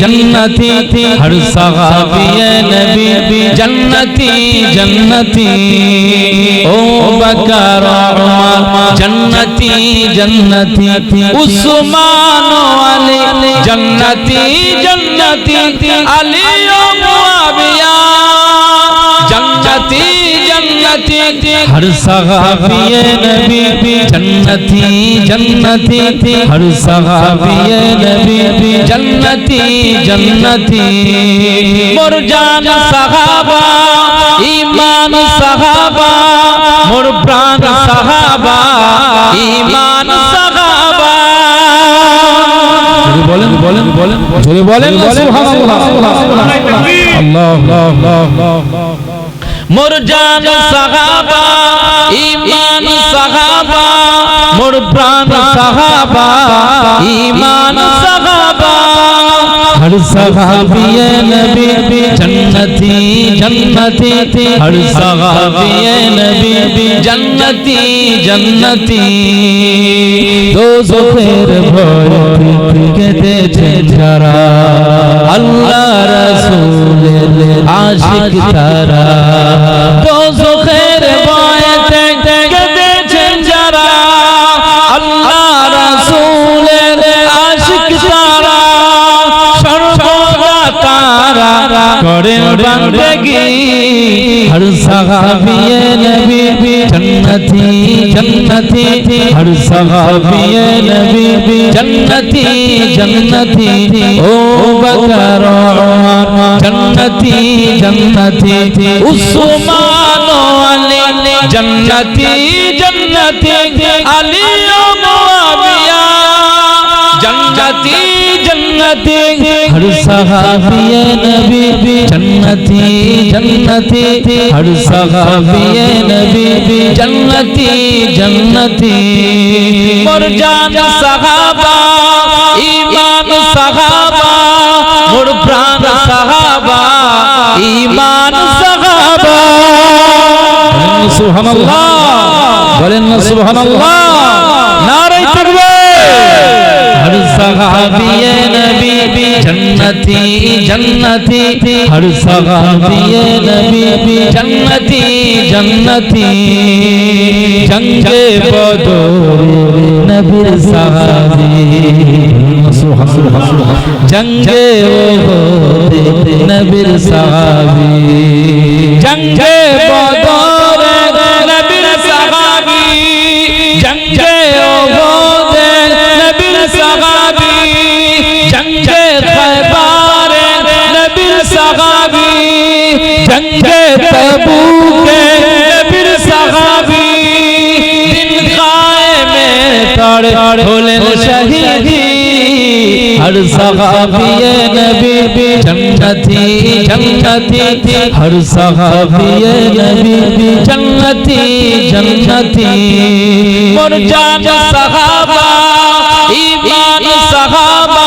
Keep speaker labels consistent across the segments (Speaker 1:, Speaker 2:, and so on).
Speaker 1: جنتی، ہر صحابی نبی، جنتی جنتی، او بکر عمر، جنتی جنتی، عثمان و علی، جنتی جنتی، علی ہر صحابی نبی جنتی جنتی ہر صحابی نبی جنتی جنتی مر جان صحابہ ایمان صحابہ مر پران صحابہ ایمان صحابہ বলেন বলেন বলেন বলেন বলেন সুবহানাল্লাহ আল্লাহ আল্লাহ আল্লাহ مرجان صحابہ، ایمان صحابہ مربان صحابہ، ایمان صحابہ۔ ہر صحابی نبی، جنتی جنتی، ہر صحابی نبی، جنتی جنتی۔ دو زخیر بھول کہتے جھنجھرا اللہ رسول، عاشق ترہ করেন বান্দগি হর সাহাবিয়ে নবী জন্নতি জন্নতি। হর সাহাবিয়ে নবী জন্নতি জন্নতি। ও বকর জন্নতি জন্নতি। উসমান আলী জন্নতি জন্নতি। আলী ও মুয়াবিয়া জন্নতি। जन्नती जन्नती हर सहाबी नबी जन्नती जन्नती हर सहाबी नबी जन्नती जन्नती मोर जान सहाबा ईमान सहाबा मोर प्राण सहाबा ईमान सहाबा সুবহানাল্লাহ বলেন না সুবহানাল্লাহ নারায়ে তাকবীর صحابی نبی جنتی جنتی ہر صحابی نبی جنتی جنتی جنگ بدر نبی صحابی جنگ بدر نبی صحابی جنگ ہر صحابی نبی بھی جنتی جنتی ہر صحابی نبی بھی جنتی جنتی مرجان صحابہ ایمان صحابہ۔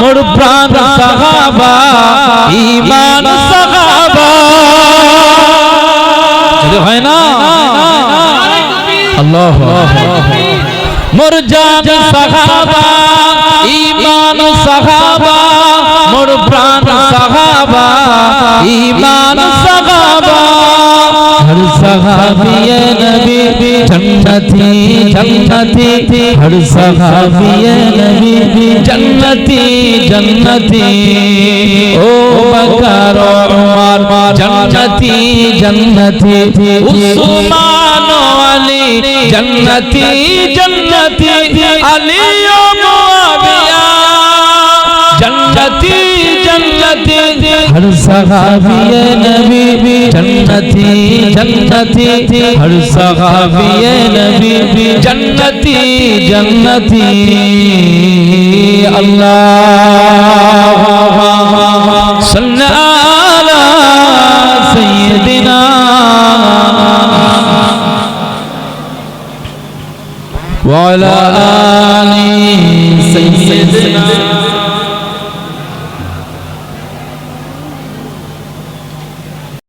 Speaker 1: مرپران صحابہ ایمان صحابہ۔ جو ہے نا؟ اللہ اللہ মোর জান সাহাবা ইমান সাহাবা মোর প্রাণ সাহাবা ইমান সাহাবা ہر صحابی نبی جنتی جنتی ہر صحابی نبی جنتی جنتی او بکر عمر جنتی جنتی عثمان আলী জন্নতি জন্নতি আলী ও মুআবিয়া। জন্নতি জন্নতি হর সাহাবিয়ে নবী জন্নতি জন্নতি হর সাহাবিয়ে নবী জন্নতি জন্নতি। আল্লাহ। সন্না وعلى آل سيدنا